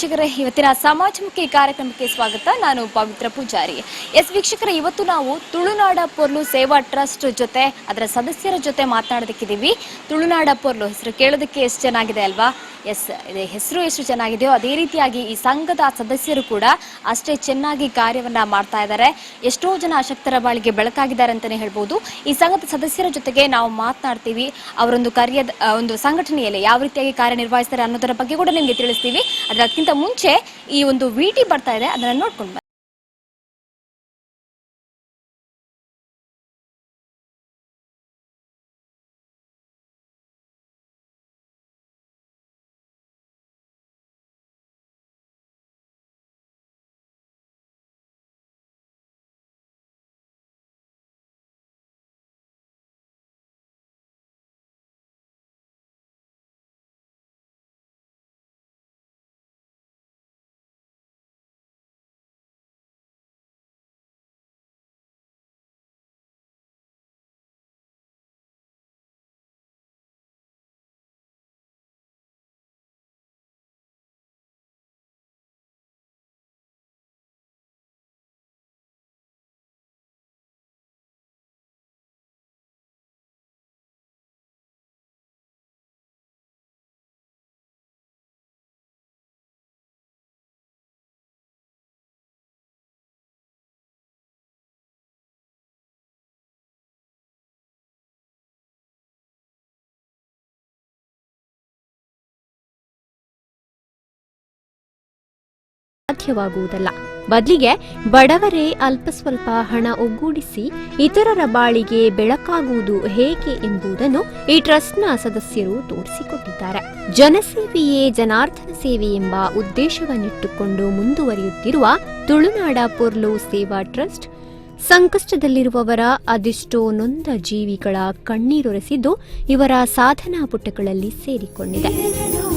ವೀಕ್ಷಕರೇ, ಇವತ್ತಿನ ಸಮಾಜಮುಖಿ ಕಾರ್ಯಕ್ರಮಕ್ಕೆ ಸ್ವಾಗತ. ನಾನು ಪವಿತ್ರ ಪೂಜಾರಿ. ಎಸ್ ವೀಕ್ಷಕರೇ, ಇವತ್ತು ನಾವು ತುಳುನಾಡ ಪೊರ್ಲು ಸೇವಾ ಟ್ರಸ್ಟ್ ಜೊತೆ, ಅದರ ಸದಸ್ಯರ ಜೊತೆ ಮಾತನಾಡೋದಕ್ಕಿದ್ದೀವಿ. ತುಳುನಾಡ ಪೊರ್ಲು, ಹೆಸರು ಕೇಳೋದಕ್ಕೆ ಎಷ್ಟು ಚೆನ್ನಾಗಿದೆ ಅಲ್ವಾ? ಎಸ್ ಹೆಸರು ಎಷ್ಟು ಚೆನ್ನಾಗಿದೆಯೋ, ಅದೇ ರೀತಿಯಾಗಿ ಈ ಸಂಘದ ಸದಸ್ಯರು ಕೂಡ ಅಷ್ಟೇ ಚೆನ್ನಾಗಿ ಕಾರ್ಯವನ್ನ ಮಾಡ್ತಾ ಇದ್ದಾರೆ. ಎಷ್ಟೋ ಜನ ಅಶಕ್ತರ ಬಾಳಿಗೆ ಬೆಳಕಾಗಿದ್ದಾರೆ ಅಂತಾನೆ ಹೇಳ್ಬೋದು. ಈ ಸಂಘದ ಸದಸ್ಯರ ಜೊತೆಗೆ ನಾವು ಮಾತನಾಡ್ತೀವಿ. ಅವರೊಂದು ಕಾರ್ಯದ ಒಂದು ಸಂಘಟನೆಯಲ್ಲಿ ಯಾವ ರೀತಿಯಾಗಿ ಕಾರ್ಯನಿರ್ವಹಿಸ್ತಾರೆ ಅನ್ನೋದರ ಬಗ್ಗೆ ಕೂಡ ನಿಮಗೆ ತಿಳಿಸ್ತೀವಿ. ಅದಕ್ಕಿಂತ ಮುಂಚೆ ಈ ಒಂದು ವಿಟಿ ಬರ್ತಾ ಇದೆ ಅದನ್ನ ನೋಡ್ಕೊಂಡು ಸಾಧ್ಯವಾಗುವುದಲ್ಲ. ಬದಲಿಗೆ ಬಡವರೇ ಅಲ್ಪ ಸ್ವಲ್ಪ ಹಣ ಒಗ್ಗೂಡಿಸಿ ಇತರರ ಬಾಳಿಗೆ ಬೆಳಕಾಗುವುದು ಹೇಗೆ ಎಂಬುದನ್ನು ಈ ಟ್ರಸ್ಟ್ನ ಸದಸ್ಯರು ತೋರಿಸಿಕೊಟ್ಟಿದ್ದಾರೆ. ಜನಸೇವೆಯೇ ಜನಾರ್ದನ ಸೇವೆ ಎಂಬ ಉದ್ದೇಶವನ್ನಿಟ್ಟುಕೊಂಡು ಮುಂದುವರಿಯುತ್ತಿರುವ ತುಳುನಾಡ ಪೊರ್ಲು ಸೇವಾ ಟ್ರಸ್ಟ್ ಸಂಕಷ್ಟದಲ್ಲಿರುವವರ ಅದೆಷ್ಟೋ ನೊಂದ ಜೀವಿಗಳ ಕಣ್ಣೀರೊರೆಸಿದ್ದು ಇವರ ಸಾಧನಾ ಪುಟಗಳಲ್ಲಿ ಸೇರಿಕೊಂಡಿದೆ.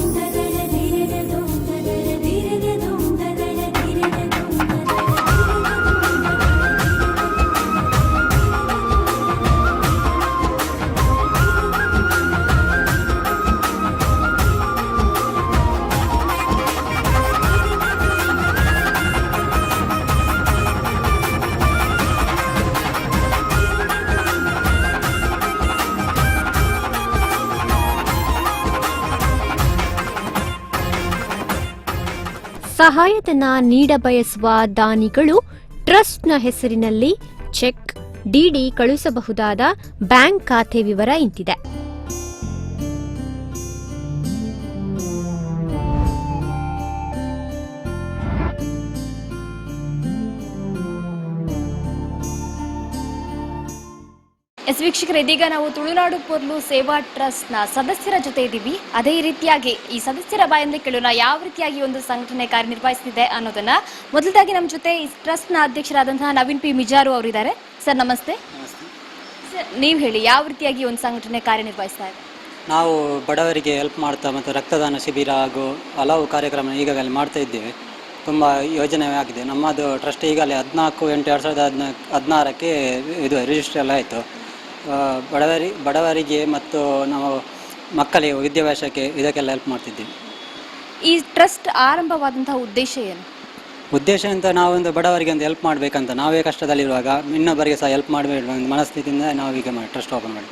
ಸಹಾಯಧನ ನೀಡಬಯಸುವ ದಾನಿಗಳು ಟ್ರಸ್ಟ್ನ ಹೆಸರಿನಲ್ಲಿ ಚೆಕ್ ಡಿಡಿ ಕಳುಹಿಸಬಹುದಾದ ಬ್ಯಾಂಕ್ ಖಾತೆ ವಿವರ ಇಂತಿದೆ. ಎಸ್ ವೀಕ್ಷಕರ ಇದೀಗ ನಾವು ತುಳುನಾಡು ಪೊರ್ಲು ಸೇವಾ ಟ್ರಸ್ಟ್ನ ಸದಸ್ಯರ ಜೊತೆ ಇದ್ದೀವಿ. ಅದೇ ರೀತಿಯಾಗಿ ಈ ಸದಸ್ಯರ ಬಾಯಿಂದ ಕೇಳೋಣ ಯಾವ ರೀತಿಯಾಗಿ ಒಂದು ಸಂಘಟನೆ ಕಾರ್ಯನಿರ್ವಹಿಸುತ್ತಿದೆ ಅನ್ನೋದನ್ನ. ಮೊದಲದಾಗಿ ನಮ್ಮ ಜೊತೆ ಈ ಟ್ರಸ್ಟ್ನ ಅಧ್ಯಕ್ಷರಾದಂತಹ ನವೀನ್ ಪಿ. ಮಿಜಾರು ಅವರಿದ್ದಾರೆ. ಸರ್ ನಮಸ್ತೆ. ಸರ್ ನೀವು ಹೇಳಿ ಯಾವ ರೀತಿಯಾಗಿ ಒಂದು ಸಂಘಟನೆ ಕಾರ್ಯನಿರ್ವಹಿಸ್ತಾ ಇದೆ? ನಾವು ಬಡವರಿಗೆ ಹೆಲ್ಪ್ ಮಾಡ್ತಾ ಮತ್ತು ರಕ್ತದಾನ ಶಿಬಿರ ಹಾಗೂ ಹಲವು ಕಾರ್ಯಕ್ರಮ ಈಗಾಗಲೇ ಮಾಡ್ತಾ ಇದ್ದೇವೆ. ತುಂಬ ಯೋಜನೆ ಆಗಿದೆ. ನಮ್ಮದು ಟ್ರಸ್ಟ್ ಈಗಲೇ ಹದಿನಾಲ್ಕು ಎಂಟು ಎರಡು ಸಾವಿರದ ಹದಿನಾಲ್ಕು ಹದಿನಾರಕ್ಕೆ ಇದು ರಿಜಿಸ್ಟರ್ ಎಲ್ಲ ಆಯಿತು. ಬಡವರಿ ಬಡವರಿಗೆ ಮತ್ತು ನಾವು ಮಕ್ಕಳಿಗೆ ವಿದ್ಯಾಭ್ಯಾಸಕ್ಕೆ ಇದಕ್ಕೆಲ್ಲ ಹೆಲ್ಪ್ ಮಾಡ್ತಿದ್ದೀವಿ. ಈ ಟ್ರಸ್ಟ್ ಆರಂಭವಾದಂತಹ ಉದ್ದೇಶ ಏನು? ಉದ್ದೇಶ ಅಂತ ನಾವೊಂದು ಬಡವರಿಗೆ ಒಂದು ಹೆಲ್ಪ್ ಮಾಡಬೇಕಂತ ನಾವೇ ಕಷ್ಟದಲ್ಲಿರುವಾಗ ಇನ್ನೊಬ್ಬರಿಗೆ ಸಹ ಹೆಲ್ಪ್ ಮಾಡಬೇಕು ಒಂದು ಮನಸ್ಥಿತಿಯಿಂದ ನಾವು ಈಗ ಮಾಡಿ ಟ್ರಸ್ಟ್ ಓಪನ್ ಮಾಡಿ.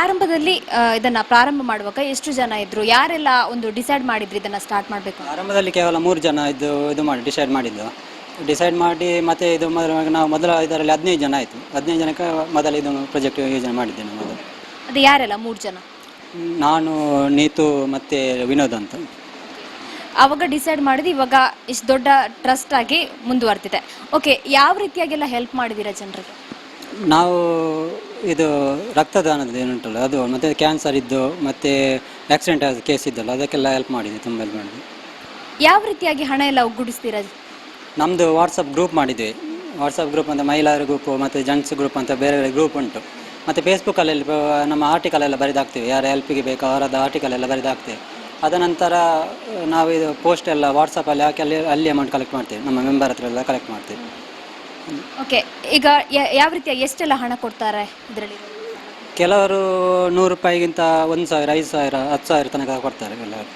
ಆರಂಭದಲ್ಲಿ ಇದನ್ನು ಇದನ್ನ ಪ್ರಾರಂಭ ಮಾಡುವಾಗ ಎಷ್ಟು ಜನ ಇದ್ರು? ಯಾರೆಲ್ಲ ಒಂದು ಡಿಸೈಡ್ ಮಾಡಿದ್ರು ಇದನ್ನ ಸ್ಟಾರ್ಟ್ ಮಾಡಬೇಕು ಆರಂಭದಲ್ಲಿ ಕೇವಲ ಮೂರು ಜನ ಇದು ಇದು ಮಾಡಿ ಡಿಸೈಡ್ ಮಾಡಿದ್ದು. ಡಿಸೈಡ್ ಮಾಡಿ ಮತ್ತೆ ಇದು ಮೊದಲು ನಾವು ಮೊದಲ ಇದರಲ್ಲಿ ಹದಿನೈದು ಜನ ಆಯಿತು. ಹದಿನೈದು ಜನಕ್ಕೆ ಮೊದಲ ಇದು ಪ್ರಾಜೆಕ್ಟ್ ಯೋಜನೆ ಮಾಡಿದ್ದೇನೆ ಮೊದಲು. ಅದು ಯಾರೆಲ್ಲ? ಮೂರು ಜನ? ನಾನು ನೀತು ಮತ್ತು ವಿನೋದ್ ಅಂತ. ಅವಾಗ ಡಿಸೈಡ್ ಮಾಡಿದ್ದು ಇವಾಗ ಇಷ್ಟು ದೊಡ್ಡ ಟ್ರಸ್ಟ್ ಆಗಿ ಮುಂದುವರ್ತಿದೆ. ಓಕೆ ಯಾವ ರೀತಿಯಾಗೆಲ್ಲ ಹೆಲ್ಪ್ ಮಾಡಿದ್ದೀರಾ ಜನರಿಗೆ? ನಾವು ಇದು ರಕ್ತದಾನದ ಏನುಂಟಲ್ಲ ಅದು ಮತ್ತೆ ಕ್ಯಾನ್ಸರ್ ಇದ್ದು ಮತ್ತು ಆಕ್ಸಿಡೆಂಟ್ ಆದ ಕೇಸ್ ಇದ್ದಲ್ಲ ಅದಕ್ಕೆಲ್ಲ ಹೆಲ್ಪ್ ಮಾಡಿದ್ವಿ ತುಂಬ ಹೆಲ್ಪ್ ಮಾಡಿದ್ವಿ ಯಾವ ರೀತಿಯಾಗಿ ಹಣ ಎಲ್ಲ ಒಗ್ಗೂಡಿಸ್ತೀರಾ? ನಮ್ಮದು ವಾಟ್ಸಪ್ ಗ್ರೂಪ್ ಮಾಡಿದ್ವಿ. ವಾಟ್ಸಪ್ ಗ್ರೂಪ್ ಅಂತ ಮಹಿಳೆಯರ ಗ್ರೂಪು ಮತ್ತು ಜೆಂಟ್ಸ್ ಗ್ರೂಪ್ ಅಂತ ಬೇರೆ ಬೇರೆ ಗ್ರೂಪ್ ಉಂಟು. ಮತ್ತು ಫೇಸ್ಬುಕ್ಕಲ್ಲಿ ನಮ್ಮ ಆರ್ಟಿಕಲ್ ಎಲ್ಲ ಬರೆದಾಕ್ತೀವಿ. ಯಾರು ಹೆಲ್ಪಿಗೆ ಬೇಕು ಅವರದ್ದು ಆರ್ಟಿಕಲ್ ಎಲ್ಲ ಬರೆದಾಕ್ತೇವೆ. ಅದ ನಂತರ ನಾವು ಇದು ಪೋಸ್ಟ್ ಎಲ್ಲ ವಾಟ್ಸಪ್ಪಲ್ಲಿ ಹಾಕಿ ಅಲ್ಲಿ ಅಲ್ಲಿ ಅಮೌಂಟ್ ಕಲೆಕ್ಟ್ ಮಾಡ್ತೀವಿ. ನಮ್ಮ ಮೆಂಬರ್ ಹತ್ರ ಎಲ್ಲ ಕಲೆಕ್ಟ್ ಮಾಡ್ತೀವಿ. ಓಕೆ ಈಗ ಯ- ಯಾವ ರೀತಿಯ ಎಷ್ಟೆಲ್ಲ ಹಣ ಕೊಡ್ತಾರೆ ಇದರಲ್ಲಿ? ಕೆಲವರು ನೂರು ರೂಪಾಯಿಗಿಂತ ಒಂದು ಸಾವಿರ ಐದು ಸಾವಿರ ಹತ್ತು ಸಾವಿರ ತನಕ ಕೊಡ್ತಾರೆ. ಎಲ್ಲರು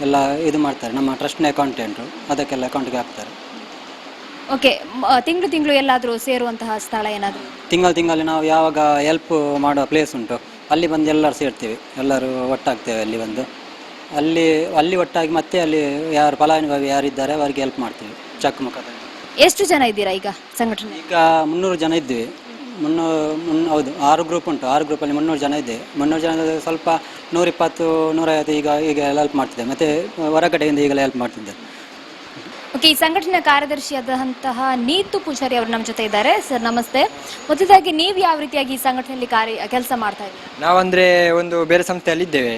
ಎಲ್ಲ ಇದು ಮಾಡ್ತಾರೆ. ನಮ್ಮ ಟ್ರಸ್ಟ್ನ ಅಕೌಂಟೆಂಟು ಅದಕ್ಕೆಲ್ಲ ಅಕೌಂಟ್ಗೆ ಹಾಕ್ತಾರೆ. ಓಕೆ ತಿಂಗಳು ತಿಂಗಳು ಎಲ್ಲಾದರೂ ಸೇರುವಂತಹ ಸ್ಥಳ ಏನಾದರೂ? ತಿಂಗಳು ತಿಂಗಳು ನಾವು ಯಾವಾಗ ಹೆಲ್ಪ್ ಮಾಡೋ ಪ್ಲೇಸ್ ಉಂಟು. ಅಲ್ಲಿ ಬಂದು ಎಲ್ಲರೂ ಸೇರ್ತೀವಿ. ಎಲ್ಲರೂ ಒಟ್ಟಾಗ್ತೇವೆ ಅಲ್ಲಿ ಬಂದು. ಅಲ್ಲಿ ಅಲ್ಲಿ ಒಟ್ಟಾಗಿ ಮತ್ತೆ ಅಲ್ಲಿ ಯಾರು ಫಲಾನುಭವಿ ಯಾರಿದ್ದಾರೆ ಅವರಿಗೆ ಹೆಲ್ಪ್ ಮಾಡ್ತೀವಿ. ಚಕ್ ಮುಖದಲ್ಲಿ ಎಷ್ಟು ಜನ ಇದ್ದೀರಾ ಈಗ ಸಂಘಟನೆ? ಈಗ ಮುನ್ನೂರು ಜನ ಇದ್ದೀವಿ. ಮುನ್ನೂರು ಮುನ್ ಹೌದು ಆರು ಗ್ರೂಪ್ ಉಂಟು. ಆರು ಗ್ರೂಪಲ್ಲಿ ಮುನ್ನೂರು ಜನ ಇದ್ದೇವೆ. ಮುನ್ನೂರು ಜನ ಸ್ವಲ್ಪ ನೂರಿಪ್ಪತ್ತು ನೂರೈವತ್ತು ಈಗ ಈಗ ಹೆಲ್ಪ್ ಮಾಡ್ತಿದ್ದೆ ಮತ್ತು ಹೊರಗಡೆಯಿಂದ ಈಗಲೇ ಹೆಲ್ಪ್ ಮಾಡ್ತಿದ್ದೆ ಓಕೆ ಈ ಸಂಘಟನೆ ಕಾರ್ಯದರ್ಶಿಯಾದಂತಹ ನೀತು ಪೂಜಾರಿ ಅವರು ನಮ್ಮ ಜೊತೆ ಇದ್ದಾರೆ. ಸರ್ ನಮಸ್ತೆ. ಮೊದಲಾಗಿ ನೀವು ಯಾವ ರೀತಿಯಾಗಿ ಈ ಸಂಘಟನೆಯಲ್ಲಿ ಕಾರ್ಯ, ಕೆಲಸ ಮಾಡ್ತಾ ಇದ್ದೀರಾ? ನಾವಂದ್ರೆ ಒಂದು ಬೇರೆ ಸಂಸ್ಥೆಯಲ್ಲಿ ಇದ್ದೇವೆ.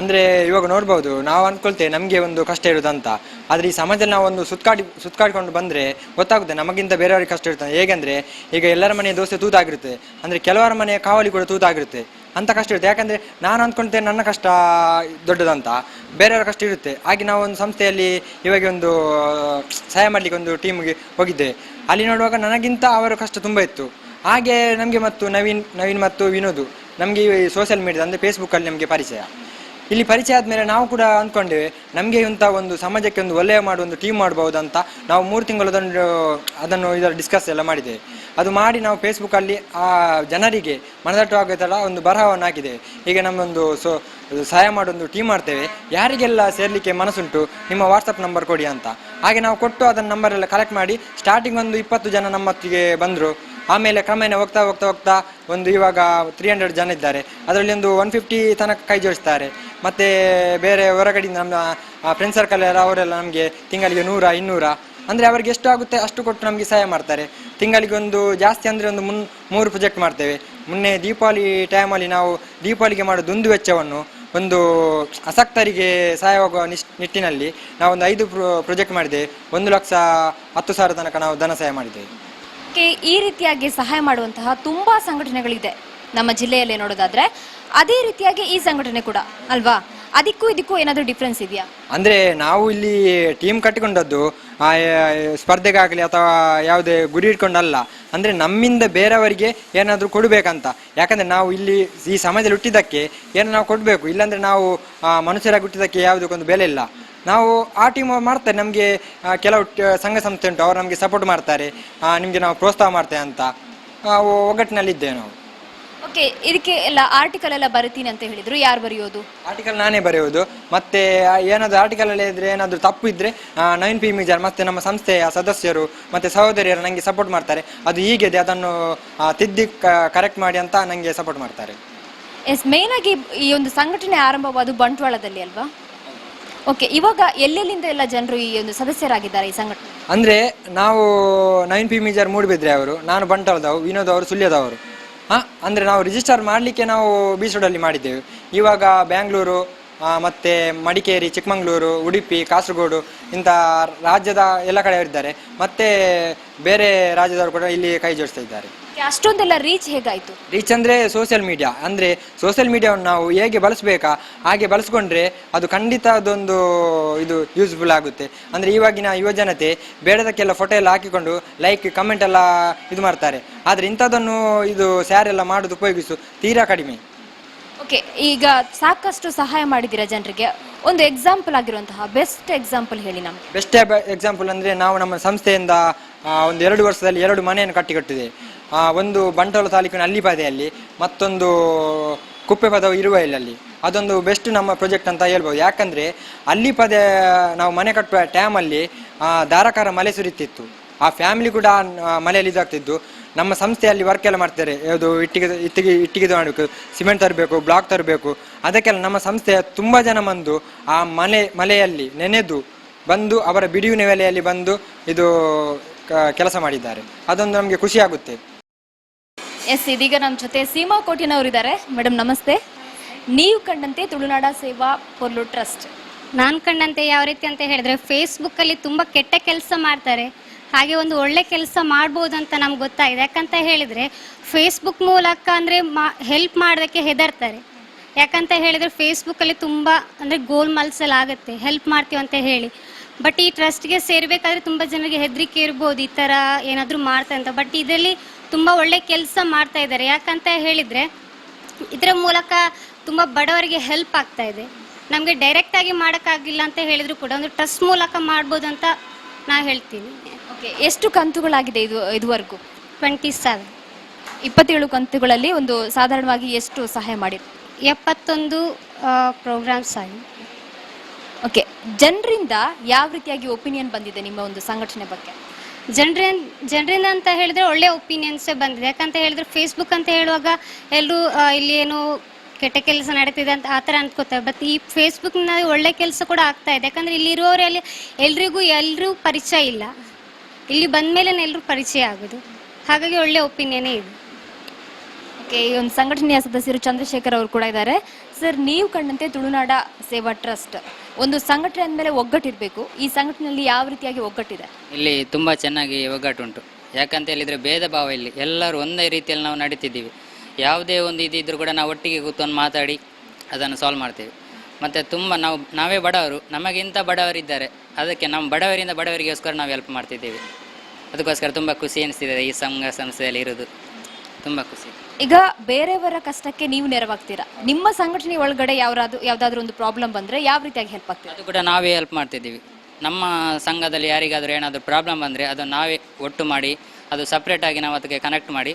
ಅಂದ್ರೆ ಇವಾಗ ನೋಡ್ಬೋದು, ನಾವು ಅನ್ಕೊಳ್ತೇವೆ ನಮಗೆ ಒಂದು ಕಷ್ಟ ಇರುದಂತ. ಆದ್ರೆ ಈ ಸಮಾಜದಲ್ಲಿ ನಾವು ಒಂದು ಸುತ್ಕಾಡಿ ಸುತ್ತಾಡಿಕೊಂಡು ಬಂದ್ರೆ ಗೊತ್ತಾಗುತ್ತೆ, ನಮಗಿಂತ ಬೇರೆಯವರಿಗೆ ಕಷ್ಟ ಇರುತ್ತೆ ಹೇಗೆಂದ್ರೆ, ಈಗ ಎಲ್ಲರ ಮನೆಯ ದೋಸೆ ತೂತಾಗಿರುತ್ತೆ. ಅಂದ್ರೆ ಕೆಲವರ ಮನೆಯ ಕಾವಲಿ ಕೂಡ ತೂತಾಗಿರುತ್ತೆ. ಅಂತ ಕಷ್ಟ ಇರುತ್ತೆ. ಯಾಕಂದ್ರೆ ನಾನು ಅಂದ್ಕೊಳ್ತೇನೆ ನನ್ನ ಕಷ್ಟ ದೊಡ್ಡದಂತ, ಬೇರೆಯವರ ಕಷ್ಟ ಇರುತ್ತೆ. ಹಾಗೆ ನಾವು ಒಂದು ಸಂಸ್ಥೆಯಲ್ಲಿ ಇವಾಗ ಒಂದು, ಸಹಾಯ ಮಾಡಲಿಕ್ಕೆ ಒಂದು ಟೀಮ್ಗೆ ಹೋಗಿದ್ದೆ. ಅಲ್ಲಿ ನೋಡುವಾಗ ನನಗಿಂತ ಅವರ ಕಷ್ಟ ತುಂಬ ಇತ್ತು. ಹಾಗೆ ನಮಗೆ ಮತ್ತು ನವೀನ್ ನವೀನ್ ಮತ್ತು ವಿನೋದು ನಮಗೆ ಸೋಷಿಯಲ್ ಮೀಡಿಯಾ ಅಂದರೆ ಫೇಸ್ಬುಕ್ಕಲ್ಲಿ ನಮಗೆ ಪರಿಚಯ. ಇಲ್ಲಿ ಪರಿಚಯ ಆದಮೇಲೆ ನಾವು ಕೂಡ ಅಂದ್ಕೊಂಡೇವೆ, ನಮಗೆ ಇಂಥ ಒಂದು ಸಮಾಜಕ್ಕೆ ಒಂದು ಒಳ್ಳೆಯ ಮಾಡುವ ಒಂದು ಟೀಮ್ ಮಾಡ್ಬೋದು ಅಂತ ನಾವು ಮೂರು ತಿಂಗಳು ಅದನ್ನು ಅದನ್ನು ಇದರ ಡಿಸ್ಕಸ್ ಎಲ್ಲ ಮಾಡಿದ್ದೇವೆ. ಅದು ಮಾಡಿ ನಾವು ಫೇಸ್ಬುಕ್ಕಲ್ಲಿ ಆ ಜನರಿಗೆ ಮನದಟ್ಟುವಾಗೋ ಥರ ಒಂದು ಬರಹವನ್ನು ಹಾಕಿದ್ದೇವೆ ಹೀಗೆ ನಮ್ಮೊಂದು ಸೊ ಸಹಾಯ ಮಾಡೊಂದು ಟೀಮ್ ಮಾಡ್ತೇವೆ. ಯಾರಿಗೆಲ್ಲ ಸೇರಲಿಕ್ಕೆ ಮನಸ್ಸುಂಟು, ನಿಮ್ಮ ವಾಟ್ಸಪ್ ನಂಬರ್ ಕೊಡಿ ಅಂತ. ಹಾಗೆ ನಾವು ಕೊಟ್ಟು ಅದನ್ನ ನಂಬರ್ ಎಲ್ಲ ಕಲೆಕ್ಟ್ ಮಾಡಿ ಸ್ಟಾರ್ಟಿಂಗ್ ಒಂದು ಇಪ್ಪತ್ತು ಜನ ನಮ್ಮೊತ್ತಿಗೆ ಬಂದರು. ಆಮೇಲೆ ಕ್ರಮೇಣ ಹೋಗ್ತಾ ಹೋಗ್ತಾ ಹೋಗ್ತಾ ಒಂದು ಇವಾಗ ತ್ರೀ ಹಂಡ್ರೆಡ್ ಜನ ಇದ್ದಾರೆ. ಅದರಲ್ಲಿ ಒಂದು ಒನ್ ಫಿಫ್ಟಿ ತನಕ ಕೈ ಜೋಡಿಸ್ತಾರೆ. ಮತ್ತೆ ಬೇರೆ ಹೊರಗಡೆಯಿಂದ ನಮ್ಮ ಫ್ರೆಂಡ್ ಸರ್ಕಲ್ ಎಲ್ಲ, ಅವರೆಲ್ಲ ನಮಗೆ ತಿಂಗಳಿಗೆ ನೂರ, ಇನ್ನೂರ, ಅಂದರೆ ಅವರಿಗೆ ಎಷ್ಟು ಆಗುತ್ತೆ ಅಷ್ಟು ಕೊಟ್ಟು ನಮಗೆ ಸಹಾಯ ಮಾಡ್ತಾರೆ. ತಿಂಗಳಿಗೆ ಒಂದು ಜಾಸ್ತಿ ಅಂದರೆ ಒಂದು ಮುನ್, ಮೂರು ಪ್ರೊಜೆಕ್ಟ್ ಮಾಡ್ತೇವೆ. ಮೊನ್ನೆ ದೀಪಾವಳಿ ಟೈಮಲ್ಲಿ ನಾವು ದೀಪಾವಳಿಗೆ ಮಾಡೋ ದುಂದು ವೆಚ್ಚವನ್ನು, ಒಂದು ಆಸಕ್ತರಿಗೆ ಸಹಾಯವಾಗುವ ನಿಶ್, ನಿಟ್ಟಿನಲ್ಲಿ ನಾವು ಒಂದು ಐದು ಪ್ರೊಜೆಕ್ಟ್ ಮಾಡಿದ್ದೇವೆ ಒಂದು ಲಕ್ಷ ಹತ್ತು ಸಾವಿರ ತನಕ ನಾವು ಧನ ಸಹಾಯ ಮಾಡಿದ್ದೇವೆ. ಈ ರೀತಿಯಾಗಿ ಸಹಾಯ ಮಾಡುವಂತಹ ತುಂಬಾ ಸಂಘಟನೆಗಳಿದೆ. ನಮ್ಮ ಜಿಲ್ಲೆಯಲ್ಲಿ ನೋಡೋದಾದ್ರೆ ಅದೇ ರೀತಿಯಾಗಿ ಈ ಸಂಘಟನೆ ಕೂಡ ಅಲ್ವಾ? ಅದಕ್ಕೂ ಇದಕ್ಕೂ ಏನಾದರೂ ಡಿಫ್ರೆನ್ಸ್ ಇದೆಯಾ? ಅಂದ್ರೆ ನಾವು ಇಲ್ಲಿ ಟೀಮ್ ಕಟ್ಟಿಕೊಂಡದ್ದು ಆ, ಸ್ಪರ್ಧೆಗಾಗಲಿ ಅಥವಾ ಯಾವುದೇ ಗುರಿ ಇಟ್ಕೊಂಡಲ್ಲ ಅಂದ್ರೆ ನಮ್ಮಿಂದ ಬೇರೆಯವರಿಗೆ ಏನಾದರೂ ಕೊಡಬೇಕಂತ. ಯಾಕಂದ್ರೆ ನಾವು ಇಲ್ಲಿ ಈ ಸಮಾಜದಲ್ಲಿ ಹುಟ್ಟಿದ್ದಕ್ಕೆ ಏನು ನಾವು ಕೊಡಬೇಕು? ಇಲ್ಲಾಂದ್ರೆ ನಾವು ಮನುಷ್ಯರಾಗಿ ಹುಟ್ಟಿದ್ದಕ್ಕೆ ಯಾವುದಕ್ಕೊಂದು ಬೆಲೆ ಇಲ್ಲ. ನಾವು ಆ ಟೀಮ್ ಮಾಡ್ತಾರೆ. ನಮಗೆ ಕೆಲವು ಸಂಘ ಸಂಸ್ಥೆ ಉಂಟು ಅವರು ನಮಗೆ ಸಪೋರ್ಟ್ ಮಾಡ್ತಾರೆ. ನಿಮಗೆ ನಾವು ಪ್ರೋತ್ಸಾಹ ಮಾಡ್ತೇವೆ ಅಂತ. ಒಗ್ಗಟ್ಟಿನಲ್ಲಿದ್ದೇವೆ ನಾವು. ಓಕೆ ಇದಕ್ಕೆ ಎಲ್ಲ ಆರ್ಟಿಕಲ್ ಎಲ್ಲ ಬರಿತೀನಿ ಅಂತ ಹೇಳಿದ್ರು. ಯಾರು ಬರೆಯೋದು? ಆರ್ಟಿಕಲ್ ನಾನೇ ಬರೆಯೋದು. ಮತ್ತೆ ಏನಾದರೂ ಆರ್ಟಿಕಲ್ ಅಲ್ಲಿ ಇದ್ರೆ ಏನಾದರೂ ತಪ್ಪು ಇದ್ರೆ ನೈನ್ ನವೀನ್ ಪಿ ಮೀಜರ್ ಮತ್ತೆ ನಮ್ಮ ಸಂಸ್ಥೆಯ ಸದಸ್ಯರು ಮತ್ತೆ ಸಹೋದರಿಯರು ನನಗೆ ಸಪೋರ್ಟ್ ಮಾಡ್ತಾರೆ. ಅದು ಹೀಗಿದೆ ಅದನ್ನು ಆ, ತಿದ್ದಿ ಕರೆಕ್ಟ್ ಮಾಡಿ ಅಂತ ನನಗೆ ಸಪೋರ್ಟ್ ಮಾಡ್ತಾರೆ. ಎಸ್ ಮೇನ್ ಆಗಿ ಈ ಒಂದು ಸಂಘಟನೆ ಆರಂಭವಾದ ಬಂಟ್ವಾಳದಲ್ಲಿ ಅಲ್ವಾ? ಓಕೆ ಇವಾಗ ಎಲ್ಲೆಲ್ಲಿಂದ ಎಲ್ಲ ಜನರು ಈ ಒಂದು ಸದಸ್ಯರಾಗಿದ್ದಾರೆ ಈ ಸಂಘಟನೆ? ಅಂದ್ರೆ ನಾವು ನೈನ್ ಪಿ ಮೀಜರ್ ಮೂಡಿಬಿದ್ರೆ ಅವರು ನಾನು ಬಂಟ್ವಾಳದವರು ವಿನೋದ್ ಅವರು ಸುಳ್ಯದವರು ಹಾ, ಅಂದ್ರೆ ನಾವು ರಿಜಿಸ್ಟರ್ ಮಾಡಲಿಕ್ಕೆ ನಾವು ಬೀಸೋಡಲ್ಲಿ ಮಾಡಿದ್ದೇವೆ. ಇವಾಗ ಬ್ಯಾಂಗ್ಳೂರು ಮತ್ತು ಮಡಿಕೇರಿ, ಚಿಕ್ಕಮಂಗ್ಳೂರು, ಉಡುಪಿ, ಕಾಸರಗೋಡು ಇಂಥ ರಾಜ್ಯದ ಎಲ್ಲ ಕಡೆಯವರಿದ್ದಾರೆ ಮತ್ತೆ ಬೇರೆ ರಾಜ್ಯದವರು ಕೂಡ ಇಲ್ಲಿ ಕೈ ಜೋಡಿಸ್ತಾ ಇದ್ದಾರೆ. ಅಷ್ಟೊಂದೆಲ್ಲ ರೀಚ್ ಹೇಗಾಯ್ತು? ರೀಚ್ ಅಂದ್ರೆ ಸೋಷಿಯಲ್ ಮೀಡಿಯಾ ಅಂದ್ರೆ ಸೋಷಿಯಲ್ ಮೀಡಿಯಾವನ್ನು ನಾವು ಹೇಗೆ ಬಳಸಬೇಕಾ? ಹಾಗೆ ಬಳಸ್ಕೊಂಡ್ರೆ ಅದು ಖಂಡಿತ ಅದೊಂದು ಇದು ಯೂಸ್ಫುಲ್ ಆಗುತ್ತೆ. ಅಂದ್ರೆ ಇವಾಗಿನ ಯುವಜನತೆ ಬೇಡದಕ್ಕೆಲ್ಲ ಫೋಟೋ ಎಲ್ಲ ಹಾಕಿಕೊಂಡು ಲೈಕ್ ಕಮೆಂಟ್ ಎಲ್ಲ ಇದು ಮಾಡ್ತಾರೆ. ಆದ್ರೆ ಇಂಥದ್ದನ್ನು ಇದು ಸ್ಯಾರ್ ಎಲ್ಲ ಮಾಡೋದು ಉಪಯೋಗಿಸು ತೀರಾ ಕಡಿಮೆ. ಓಕೆ ಈಗ ಸಾಕಷ್ಟು ಸಹಾಯ ಮಾಡಿದ್ದೀರಾ ಜನರಿಗೆ? ಒಂದು ಎಕ್ಸಾಂಪಲ್ ಆಗಿರುವಂತಹ ಬೆಸ್ಟ್ ಎಕ್ಸಾಂಪಲ್ ಹೇಳಿ ನಮ್ಗೆ. ಬೆಸ್ಟ್ ಎಕ್ಸಾಂಪಲ್ ಅಂದ್ರೆ ನಾವು ನಮ್ಮ ಸಂಸ್ಥೆಯಿಂದ ಆ, ಒಂದು ಎರಡು ವರ್ಷದಲ್ಲಿ ಎರಡು ಮನೆಯನ್ನು ಕಟ್ಟಿ ಕಟ್ಟಿದೆ ಆ, ಒಂದು ಬಂಟೋಲ ತಾಲೂಕಿನ ಅಲ್ಲಿಪಾದೆಯಲ್ಲಿ, ಮತ್ತೊಂದು ಕುಪ್ಪೆ ಪದವು ಇರುವ ಇಲ್ಲಲ್ಲಿ ಅದೊಂದು ಬೆಸ್ಟ್ ನಮ್ಮ ಪ್ರಾಜೆಕ್ಟ್ ಅಂತ ಹೇಳ್ಬೋದು. ಯಾಕಂದ್ರೆ, ಅಲ್ಲಿಪದೆ ನಾವು ಮನೆ ಕಟ್ಟುವ ಟ್ಯಾಮಲ್ಲಿ ಧಾರಾಕಾರ ಮಳೆ ಸುರಿತಿತ್ತು. ಆ ಫ್ಯಾಮಿಲಿ ಕೂಡ ಮಲೆಯಲ್ಲಿ ಇದಾಗ್ತಿದ್ದು. ನಮ್ಮ ಸಂಸ್ಥೆಯಲ್ಲಿ ವರ್ಕ್ ಎಲ್ಲ ಮಾಡ್ತಾರೆ. ಯಾವುದು ಇಟ್ಟಿಗೆ ಇಟ್ಟಿಗೆ ಇಟ್ಟಿಗೆ ಮಾಡಬೇಕು ಸಿಮೆಂಟ್ ತರಬೇಕು ಬ್ಲಾಕ್ ತರಬೇಕು. ಅದಕ್ಕೆಲ್ಲ ನಮ್ಮ ಸಂಸ್ಥೆಯ ತುಂಬ ಜನ ಬಂದು ಆ ಮನೆ ಮಲೆಯಲ್ಲಿ ನೆನೆದು ಬಂದು ಅವರ ಬಿಡಿಯುವ ವೇಳೆಯಲ್ಲಿ ಬಂದು ಇದು ಕೆಲಸ ಮಾಡಿದ್ದಾರೆ. ಅದೊಂದು ನಮಗೆ ಖುಷಿ ಆಗುತ್ತೆ. ಎಸ್ ಇದೀಗ ನಮ್ಮ ಜೊತೆ ಸೀಮಾ ಕೋಟಿನವರು ಇದ್ದಾರೆ ಮೇಡಮ್ ನಮಸ್ತೆ. ನೀವು ಕಂಡಂತೆ ತುಳುನಾಡ ಸೇವಾ ಪೊರ್ಲು ಟ್ರಸ್ಟ್. ನಾನು ಕಂಡಂತೆ ಯಾವ ರೀತಿ ಅಂತ ಹೇಳಿದ್ರೆ ಫೇಸ್ಬುಕ್ಕಲ್ಲಿ ತುಂಬ ಕೆಟ್ಟ ಕೆಲಸ ಮಾಡ್ತಾರೆ. ಹಾಗೆ ಒಂದು ಒಳ್ಳೆ ಕೆಲಸ ಮಾಡ್ಬೋದು ಅಂತ ನಮ್ಗೆ ಗೊತ್ತಾಗಿದೆ ಯಾಕಂತ ಹೇಳಿದರೆ ಫೇಸ್ಬುಕ್ ಮೂಲಕ ಅಂದರೆ ಹೆಲ್ಪ್ ಮಾಡೋದಕ್ಕೆ ಹೆದರ್ತಾರೆ. ಯಾಕಂತ ಹೇಳಿದರೆ ಫೇಸ್ಬುಕ್ಕಲ್ಲಿ ತುಂಬ ಅಂದರೆ ಗೋಲ್ ಮಲ್ಸಲ್ ಆಗುತ್ತೆ ಹೆಲ್ಪ್ ಮಾಡ್ತೀವಿ ಅಂತ ಹೇಳಿ. ಬಟ್ ಈ ಟ್ರಸ್ಟ್ಗೆ ಸೇರಬೇಕಾದ್ರೆ ತುಂಬ ಜನರಿಗೆ ಹೆದರಿಕೆ ಇರ್ಬೋದು. ಈ ಥರ ಏನಾದರೂ ಮಾಡ್ತಾರೆ ಅಂತ. ಬಟ್ ಇದರಲ್ಲಿ ತುಂಬ ಒಳ್ಳೆ ಕೆಲಸ ಮಾಡ್ತಾ ಇದ್ದಾರೆ. ಯಾಕಂತ ಹೇಳಿದರೆ ಇದರ ಮೂಲಕ ತುಂಬ ಬಡವರಿಗೆ ಹೆಲ್ಪ್ ಆಗ್ತಾ ಇದೆ. ನಮಗೆ ಡೈರೆಕ್ಟಾಗಿ ಮಾಡೋಕ್ಕಾಗಿಲ್ಲ ಅಂತ ಹೇಳಿದ್ರು ಕೂಡ ಒಂದು ಟ್ರಸ್ಟ್ ಮೂಲಕ ಮಾಡ್ಬೋದು ಅಂತ ನಾ ಹೇಳ್ತೀನಿ. ಓಕೆ ಎಷ್ಟು ಕಂತುಗಳಾಗಿದೆ ಇದು ಇದುವರೆಗೂ? ಟ್ವೆಂಟಿ ಸೆವೆನ್ ಇಪ್ಪತ್ತೇಳು ಕಂತುಗಳಲ್ಲಿ ಒಂದು ಸಾಧಾರಣವಾಗಿ ಎಷ್ಟು ಸಹಾಯ ಮಾಡಿ? ಎಪ್ಪತ್ತೊಂದು ಪ್ರೋಗ್ರಾಮ್ಸ್ ಆಗಿ ಓಕೆ ಜನರಿಂದ ಯಾವ ರೀತಿಯಾಗಿ ಒಪಿನಿಯನ್ ಬಂದಿದೆ ನಿಮ್ಮ ಒಂದು ಸಂಘಟನೆ ಬಗ್ಗೆ? ಜನರಿಂದ ಜನರಿಂದ ಅಂತ ಹೇಳಿದ್ರೆ ಒಳ್ಳೆ ಒಪಿನಿಯನ್ಸೇ ಬಂದಿದೆ. ಯಾಕಂತ ಹೇಳಿದ್ರೆ ಫೇಸ್ಬುಕ್ ಅಂತ ಹೇಳುವಾಗ ಎಲ್ಲರೂ ಇಲ್ಲಿ ಏನು ಕೆಟ್ಟ ಕೆಲಸ ನಡೀತಿದೆ ಅಂತ ಆ ಥರ ಅಂದ್ಕೋತಾರೆ ಬಟ್ ಈ ಫೇಸ್ಬುಕ್ನ ಒಳ್ಳೆ ಕೆಲಸ ಕೂಡ ಆಗ್ತಾ ಇದೆ. ಯಾಕಂದ್ರೆ ಇಲ್ಲಿರೋರಲ್ಲಿ ಎಲ್ರಿಗೂ ಎಲ್ಲರೂ ಪರಿಚಯ ಇಲ್ಲ. ಇಲ್ಲಿ ಬಂದ ಮೇಲೆ ಎಲ್ಲರೂ ಪರಿಚಯ ಆಗೋದು. ಹಾಗಾಗಿ ಒಳ್ಳೆ ಒಪಿನಿಯನೇ ಇದೆ. ಓಕೆ, ಈ ಒಂದು ಸಂಘಟನೆಯ ಸದಸ್ಯರು ಚಂದ್ರಶೇಖರ್ ಅವರು ಕೂಡ ಇದ್ದಾರೆ. ಸರ್ ನೀವು ಕಂಡಂತೆ ತುಳುನಾಡ ಸೇವಾ ಟ್ರಸ್ಟ್. ಒಂದು ಸಂಘಟನೆ ಅಂದಮೇಲೆ ಒಗ್ಗಟ್ಟಿರಬೇಕು. ಈ ಸಂಘಟನೆಯಲ್ಲಿ ಯಾವ ರೀತಿಯಾಗಿ ಒಗ್ಗಟ್ಟಿದೆ? ಇಲ್ಲಿ ತುಂಬ ಚೆನ್ನಾಗಿ ಒಗ್ಗಟ್ಟುಂಟು ಯಾಕಂತ ಹೇಳಿದರೆ ಭೇದ ಭಾವ ಇಲ್ಲಿ. ಎಲ್ಲರೂ ಒಂದೇ ರೀತಿಯಲ್ಲಿ ನಾವು ನಡೀತಿದ್ದೀವಿ. ಯಾವುದೇ ಒಂದು ಇದಿದ್ರೂ ಕೂಡ ನಾವು ಒಟ್ಟಿಗೆ ಕೂತ್ಕೊಂಡು ಮಾತಾಡಿ ಅದನ್ನು ಸಾಲ್ವ್ ಮಾಡ್ತೇವೆ. ಮತ್ತು ತುಂಬ ನಾವು, ನಾವೇ ಬಡವರು. ನಮಗಿಂತ ಬಡವರಿದ್ದಾರೆ ಅದಕ್ಕೆ ನಮ್ಮ ಬಡವರಿಂದ ಬಡವರಿಗೋಸ್ಕರ ನಾವು ಹೆಲ್ಪ್ ಮಾಡ್ತಿದ್ದೀವಿ. ಅದಕ್ಕೋಸ್ಕರ ತುಂಬ ಖುಷಿ ಅನಿಸ್ತಿದೆ ಈ ಸಂಘ ಸಂಸ್ಥೆಯಲ್ಲಿ ಇರೋದು ತುಂಬ ಖುಷಿ. ಈಗ ಬೇರೆಯವರ ಕಷ್ಟಕ್ಕೆ ನೀವು ನೆರವಾಗ್ತೀರಾ? ನಿಮ್ಮ ಸಂಘಟನೆ ಒಳಗಡೆ ಯಾವ್ದಾದ್ರು ಯಾವ್ದಾದ್ರು ಒಂದು ಪ್ರಾಬ್ಲಮ್ ಬಂದ್ರೆ ಯಾವ ರೀತಿಯಾಗಿ ಹೆಲ್ಪ್ ಆಗ್ತೀರಾ? ಅದು ಕೂಡ ನಾವೇ ಹೆಲ್ಪ್ ಮಾಡ್ತಿದ್ದೀವಿ. ನಮ್ಮ ಸಂಘದಲ್ಲಿ ಯಾರಿಗಾದರೂ ಏನಾದರೂ ಪ್ರಾಬ್ಲಮ್ ಬಂದರೆ ಅದು ನಾವೇ ಒಟ್ಟು ಮಾಡಿ ಅದು ಸಪ್ರೇಟಾಗಿ ನಾವು ಅದಕ್ಕೆ ಕನೆಕ್ಟ್ ಮಾಡಿ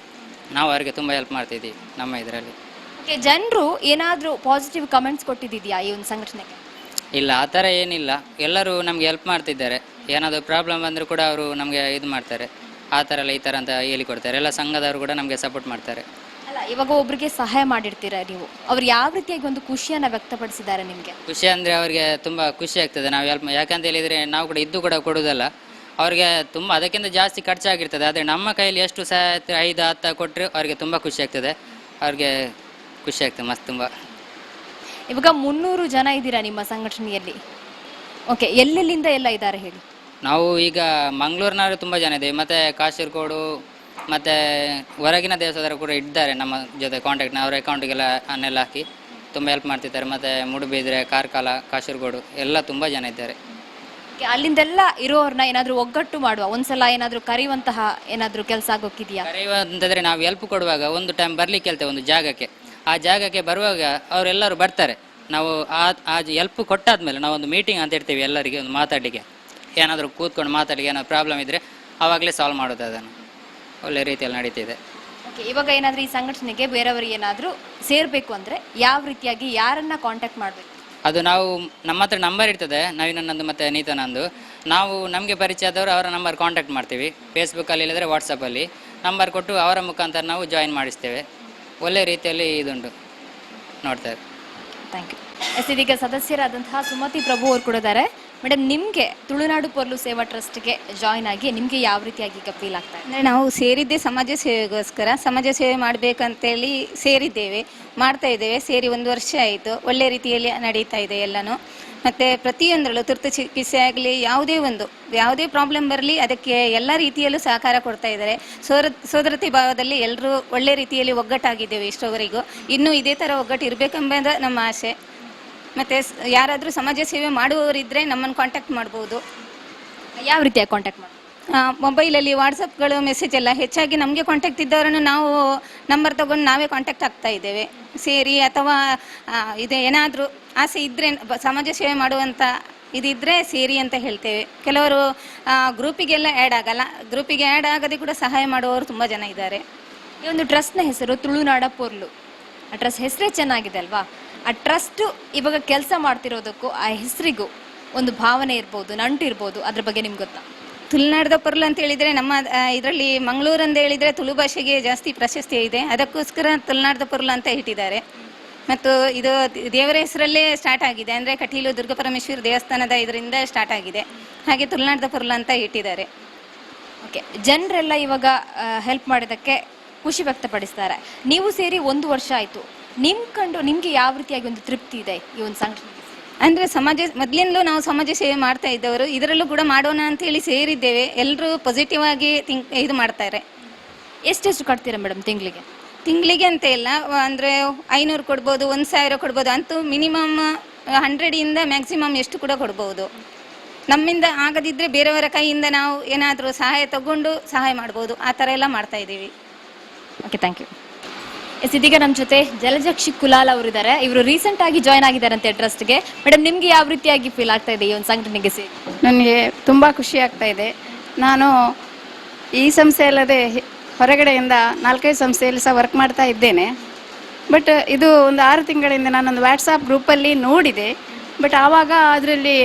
ನಾವು ಅವರಿಗೆ ತುಂಬ ಹೆಲ್ಪ್ ಮಾಡ್ತಿದ್ದೀವಿ ನಮ್ಮ ಇದರಲ್ಲಿ. ಓಕೆ ಜನರು ಏನಾದರೂ ಪಾಸಿಟಿವ್ ಕಮೆಂಟ್ಸ್ ಕೊಟ್ಟಿದ್ಯಾ ಈ ಒಂದು ಸಂಘಟನೆಗೆ? ಇಲ್ಲ ಆ ಥರ ಏನಿಲ್ಲ. ಎಲ್ಲರೂ ನಮಗೆ ಹೆಲ್ಪ್ ಮಾಡ್ತಿದ್ದಾರೆ. ಏನಾದರೂ ಪ್ರಾಬ್ಲಮ್ ಬಂದರೂ ಕೂಡ ಅವರು ನಮಗೆ ಇದು ಮಾಡ್ತಾರೆ. ಆ ಥರ ಎಲ್ಲ ಈ ಥರ ಅಂತ ಹೇಳಿಕೊಡ್ತಾರೆ. ಎಲ್ಲ ಸಂಘದವರು ಕೂಡ ನಮಗೆ ಸಪೋರ್ಟ್ ಮಾಡ್ತಾರೆ. ಇವಾಗ ಒಬ್ರಿಗೆ ಸಹಾಯ ಮಾಡಿರ್ತೀರಾ ನೀವು? ಅವ್ರು ಯಾವ ರೀತಿಯಾಗಿ ಒಂದು ಖುಷಿಯನ್ನ ವ್ಯಕ್ತಪಡಿಸಿದ್ದಾರೆ ನಿಮಗೆ? ಖುಷಿ ಅಂದರೆ ಅವ್ರಿಗೆ ತುಂಬ ಖುಷಿ ಆಗ್ತದೆ. ನಾವು ಯಾಕಂತ ಹೇಳಿದ್ರೆ ನಾವು ಕೂಡ ಇದ್ದು ಕೂಡ ಕೊಡೋದಲ್ಲ. ಅವ್ರಿಗೆ ತುಂಬ ಅದಕ್ಕಿಂತ ಜಾಸ್ತಿ ಖರ್ಚಾಗಿರ್ತದೆ. ಆದರೆ ನಮ್ಮ ಕೈಯಲ್ಲಿ ಎಷ್ಟು ಸಹ ಐದು ಹತ್ತು ಕೊಟ್ಟರೆ ಅವ್ರಿಗೆ ತುಂಬ ಖುಷಿ ಆಗ್ತದೆ. ಅವ್ರಿಗೆ ಖುಷಿ ಆಗ್ತದೆ ಮಸ್ತ್ ತುಂಬ. ಇವಾಗ ಮುನ್ನೂರು ಜನ ಇದ್ದೀರಾ ನಿಮ್ಮ ಸಂಘಟನೆಯಲ್ಲಿ? ಓಕೆ ಎಲ್ಲೆಲ್ಲಿಂದ ಎಲ್ಲ ಇದ್ದಾರೆ ಹೇಳಿ. ನಾವು ಈಗ ಮಂಗಳೂರಿನವರು ತುಂಬ ಜನ ಇದೆ ಮತ್ತು ಕಾಸರಗೋಡು ಮತ್ತು ಹೊರಗಿನ ದೇಶದವರು ಕೂಡ ಇದ್ದಾರೆ ನಮ್ಮ ಜೊತೆ ಕಾಂಟ್ಯಾಕ್ಟ್ನ ಅವರ ಅಕೌಂಟಿಗೆಲ್ಲ ಅನ್ನೆಲ್ಲ ಹಾಕಿ. ತುಂಬ ಹೆಲ್ಪ್ ಮಾಡ್ತಿದ್ದಾರೆ. ಮತ್ತು ಮುಡುಬಿದ್ರೆ ಕಾರ್ಕಾಲ ಕಾಸರಗೋಡು ಎಲ್ಲ ತುಂಬ ಜನ ಇದ್ದಾರೆ. ಅಲ್ಲಿಂದೆಲ್ಲ ಇರೋರ್ನ ಏನಾದರೂ ಒಗ್ಗಟ್ಟು ಮಾಡುವ? ಒಂದ್ಸಲ ಏನಾದರೂ ಕರೆಯುವಂತಹ ಏನಾದರೂ ಕೆಲಸ ಆಗೋಕ್ಕಿದೆಯಾ? ಕರೆಯುವಂತಂದ್ರೆ ನಾವು ಹೆಲ್ಪ್ ಕೊಡುವಾಗ ಒಂದು ಟೈಮ್ ಬರಲಿಕ್ಕೆ ಹೇಳ್ತೇವೆ ಒಂದು ಜಾಗಕ್ಕೆ. ಆ ಜಾಗಕ್ಕೆ ಬರುವಾಗ ಅವರೆಲ್ಲರೂ ಬರ್ತಾರೆ. ನಾವು ಆ ಆ ಹೆಲ್ಪ್ ಕೊಟ್ಟಾದ್ಮೇಲೆ ನಾವು ಒಂದು ಮೀಟಿಂಗ್ ಅಂತ ಇಡ್ತೀವಿ ಎಲ್ಲರಿಗೆ ಒಂದು ಮಾತಾಡಲಿಕ್ಕೆ. ಏನಾದರೂ ಕೂತ್ಕೊಂಡು ಮಾತಾಡಲಿಕ್ಕೆ ಏನಾದ್ರು ಪ್ರಾಬ್ಲಮ್ ಇದ್ದರೆ ಆವಾಗಲೇ ಸಾಲ್ವ್ ಮಾಡೋದು ಅದನ್ನು. ಒಳ್ಳೆ ರೀತಿಯಲ್ಲಿ ನಡೀತಿದೆ. ಓಕೆ ಇವಾಗ ಏನಾದರೂ ಈ ಸಂಘಟನೆಗೆ ಬೇರೆಯವರಿಗೆ ಏನಾದರೂ ಸೇರಬೇಕು ಅಂದರೆ ಯಾವ ರೀತಿಯಾಗಿ ಯಾರನ್ನ ಕಾಂಟ್ಯಾಕ್ಟ್ ಮಾಡಬೇಕು? ಅದು ನಾವು ನಮ್ಮ ಹತ್ರ ನಂಬರ್ ಇರ್ತದೆ. ನವೀನನ್ನೊಂದು ಮತ್ತು ನೀತನಂದು ನಾವು ನಮಗೆ ಪರಿಚಯದವರು ಅವರ ನಂಬರ್ ಕಾಂಟ್ಯಾಕ್ಟ್ ಮಾಡ್ತೀವಿ. ಫೇಸ್ಬುಕ್ಕಲ್ಲಿ ಇಲ್ಲದ್ರೆ ವಾಟ್ಸಪ್ಪಲ್ಲಿ ನಂಬರ್ ಕೊಟ್ಟು ಅವರ ಮುಖಾಂತರ ನಾವು ಜಾಯಿನ್ ಮಾಡಿಸ್ತೇವೆ. ಒಳ್ಳೆ ರೀತಿಯಲ್ಲಿ ಇದುಂಟು. ನೋಡ್ತಾರೆ ಥ್ಯಾಂಕ್ ಯು ಎಸ್ ಇದೀಗ ಸದಸ್ಯರಾದಂತಹ ಸುಮತಿ ಪ್ರಭು ಅವರು ಕೂಡ ಇದ್ದಾರೆ. ಮೇಡಮ್, ನಿಮಗೆ ತುಳುನಾಡು ಪೊರ್ಲು ಸೇವಾ ಟ್ರಸ್ಟ್ಗೆ ಜಾಯ್ನ್ ಆಗಿ ನಿಮಗೆ ಯಾವ ರೀತಿಯಾಗಿ ಫೀಲ್ ಆಗ್ತಾ ಇದೆ? ನಾವು ಸೇರಿದ್ದೇ ಸಮಾಜ ಸೇವೆಗೋಸ್ಕರ, ಸಮಾಜ ಸೇವೆ ಮಾಡಬೇಕಂತೇಳಿ ಸೇರಿದ್ದೇವೆ, ಮಾಡ್ತಾ ಇದ್ದೇವೆ, ಸೇರಿ ಒಂದು ವರ್ಷ ಆಯಿತು, ಒಳ್ಳೆ ರೀತಿಯಲ್ಲಿ ನಡೀತಾ ಇದೆ ಎಲ್ಲನೂ. ಮತ್ತು ಪ್ರತಿಯೊಂದರಲ್ಲೂ ತುರ್ತು ಚಿಕಿತ್ಸೆ ಆಗಲಿ, ಯಾವುದೇ ಒಂದು, ಯಾವುದೇ ಪ್ರಾಬ್ಲಮ್ ಬರಲಿ, ಅದಕ್ಕೆ ಎಲ್ಲ ರೀತಿಯಲ್ಲೂ ಸಹಕಾರ ಕೊಡ್ತಾ ಇದ್ದಾರೆ. ಸೋರ, ಸೋದರತೆ ಭಾವದಲ್ಲಿ ಎಲ್ಲರೂ ಒಳ್ಳೆ ರೀತಿಯಲ್ಲಿ ಒಗ್ಗಟ್ಟಾಗಿದ್ದೇವೆ ಇಷ್ಟೋವರೆಗೂ. ಇನ್ನೂ ಇದೇ ಥರ ಒಗ್ಗಟ್ಟು ಇರಬೇಕೆಂಬ ನಮ್ಮ ಆಸೆ. ಮತ್ತು ಯಾರಾದರೂ ಸಮಾಜ ಸೇವೆ ಮಾಡುವವರಿದ್ರೆ ನಮ್ಮನ್ನು ಕಾಂಟ್ಯಾಕ್ಟ್ ಮಾಡ್ಬೋದು. ಯಾವ ರೀತಿಯ ಕಾಂಟ್ಯಾಕ್ಟ್ ಮಾಡಿ ಮೊಬೈಲಲ್ಲಿ ವಾಟ್ಸಪ್ಗಳು ಮೆಸೇಜ್ ಎಲ್ಲ ಹೆಚ್ಚಾಗಿ ನಮಗೆ ಕಾಂಟ್ಯಾಕ್ಟ್ ಇದ್ದವರನ್ನು ನಾವು ನಂಬರ್ ತಗೊಂಡು ನಾವೇ ಕಾಂಟ್ಯಾಕ್ಟ್ ಆಗ್ತಾ ಇದ್ದೇವೆ. ಸೇರಿ ಅಥವಾ ಇದೆ ಇದು ಏನಾದರೂ ಆಸೆ ಇದ್ದರೆ ಸಮಾಜ ಸೇವೆ ಮಾಡುವಂಥ ಇದಿದ್ರೆ ಸೇರಿ ಅಂತ ಹೇಳ್ತೇವೆ. ಕೆಲವರು ಗ್ರೂಪಿಗೆಲ್ಲ ಆ್ಯಡ್ ಆಗಲ್ಲ. ಗ್ರೂಪಿಗೆ ಆ್ಯಡ್ ಆಗದೆ ಕೂಡ ಸಹಾಯ ಮಾಡುವವರು ತುಂಬ ಜನ ಇದ್ದಾರೆ. ಈ ಒಂದು ಟ್ರಸ್ಟ್ನ ಹೆಸರು ತುಳುನಾಡ ಪೊರ್ಲು. ಆ ಟ್ರಸ್ಟ್ ಹೆಸರೇ ಚೆನ್ನಾಗಿದೆ ಅಲ್ವಾ? ಆ ಟ್ರಸ್ಟ್ ಇವಾಗ ಕೆಲಸ ಮಾಡ್ತಿರೋದಕ್ಕೂ ಆ ಹೆಸರಿಗೂ ಒಂದು ಭಾವನೆ ಇರ್ಬೋದು ನಂಟು ಇರ್ಬೋದು ಅದ್ರ ಬಗ್ಗೆ ನಿಮ್ಗೆ ಗೊತ್ತಾ? ತುಳುನಾಡದ ಪರ್ಲ್ ಅಂತ ಹೇಳಿದರೆ ನಮ್ಮ ಇದರಲ್ಲಿ ಮಂಗಳೂರು ಅಂತ ಹೇಳಿದರೆ ತುಳು ಭಾಷೆಗೆ ಜಾಸ್ತಿ ಪ್ರಶಸ್ತಿ ಇದೆ. ಅದಕ್ಕೋಸ್ಕರ ತುಳುನಾಡದ ಪರ್ಲ್ ಅಂತ ಇಟ್ಟಿದ್ದಾರೆ. ಮತ್ತು ಇದು ದೇವರ ಹೆಸರಲ್ಲೇ ಸ್ಟಾರ್ಟ್ ಆಗಿದೆ. ಅಂದರೆ ಕಟೀಲು ದುರ್ಗಾಪರಮೇಶ್ವರಿ ದೇವಸ್ಥಾನದ ಇದರಿಂದ ಸ್ಟಾರ್ಟ್ ಆಗಿದೆ. ಹಾಗೆ ತುಳುನಾಡದ ಪರ್ಲ್ ಅಂತ ಇಟ್ಟಿದ್ದಾರೆ. ಓಕೆ ಜನರೆಲ್ಲ ಇವಾಗ ಹೆಲ್ಪ್ ಮಾಡಿದ್ದಕ್ಕೆ ಖುಷಿ ವ್ಯಕ್ತಪಡಿಸ್ತಾರೆ. ನೀವು ಸೇರಿ ಒಂದು ವರ್ಷ ಆಯಿತು. ನಿಮ್ ಕಂಡು ನಿಮ್ಗೆ ಯಾವ ರೀತಿಯಾಗಿ ಒಂದು ತೃಪ್ತಿ ಇದೆ ಈ ಒಂದು ಸಂಘ ಅಂದರೆ ಸಮಾಜ ಮೊದಲಿಂದಲೂ ನಾವು ಸಮಾಜ ಸೇವೆ ಮಾಡ್ತಾ ಇದ್ದವರು ಇದರಲ್ಲೂ ಕೂಡ ಮಾಡೋಣ ಅಂತ ಹೇಳಿ ಸೇರಿದ್ದೇವೆ. ಎಲ್ಲರೂ ಪಾಸಿಟಿವ್ ಆಗಿ ಥಿಂಕ್ ಇದು ಮಾಡ್ತಾರೆ. ಎಷ್ಟೆಷ್ಟು ಕಟ್ತೀರಾ ಮೇಡಮ್ ತಿಂಗಳಿಗೆ? ತಿಂಗಳಿಗೆ ಅಂತ ಇಲ್ಲ ಅಂದರೆ ಐನೂರು ಕೊಡ್ಬೋದು ಒಂದು ಸಾವಿರ ಕೊಡ್ಬೋದು ಅಂತೂ ಮಿನಿಮಮ್ ಹಂಡ್ರೆಡಿಂದ ಮ್ಯಾಕ್ಸಿಮಮ್ ಎಷ್ಟು ಕೂಡ ಕೊಡ್ಬೋದು. ನಮ್ಮಿಂದ ಆಗದಿದ್ದರೆ ಬೇರೆಯವರ ಕೈಯಿಂದ ನಾವು ಏನಾದರೂ ಸಹಾಯ ತಗೊಂಡು ಸಹಾಯ ಮಾಡ್ಬೋದು ಆ ಥರ ಎಲ್ಲ ಮಾಡ್ತಾ ಇದ್ದೀವಿ. ಓಕೆ ಥ್ಯಾಂಕ್ ಯು ಎಸ್ ಇದೀಗ ನಮ್ಮ ಜೊತೆ ಜಲಜಕ್ಷಿ ಕುಲಾಲ್ ಅವರಿದ್ದಾರೆ. ಇವರು ರೀಸೆಂಟ್ ಆಗಿ ಜಾಯ್ನ್ ಆಗಿದ್ದಾರಂತೆ ಟ್ರಸ್ಟ್ಗೆ ಮೇಡಮ್ ನಿಮ್ಗೆ ಯಾವ ರೀತಿಯಾಗಿ ಫೀಲ್ ಆಗ್ತಾ ಇದೆ ಈ ಒಂದು ಸಂಘಟನೆಗೆ ಸೇರಿ? ನನಗೆ ತುಂಬ ಖುಷಿ ಆಗ್ತಾ ಇದೆ. ನಾನು ಈ ಸಂಸ್ಥೆ ಅಲ್ಲದೆ ಹೊರಗಡೆಯಿಂದ ನಾಲ್ಕೈದು ಸಂಸ್ಥೆಯಲ್ಲಿ ಸಹ ವರ್ಕ್ ಮಾಡ್ತಾ ಇದ್ದೇನೆ. ಬಟ್ ಇದು ಒಂದು ಆರು ತಿಂಗಳಿಂದ ನಾನೊಂದು ವಾಟ್ಸಾಪ್ ಗ್ರೂಪಲ್ಲಿ ನೋಡಿದೆ. ಬಟ್ ಆವಾಗ ಅದರಲ್ಲಿ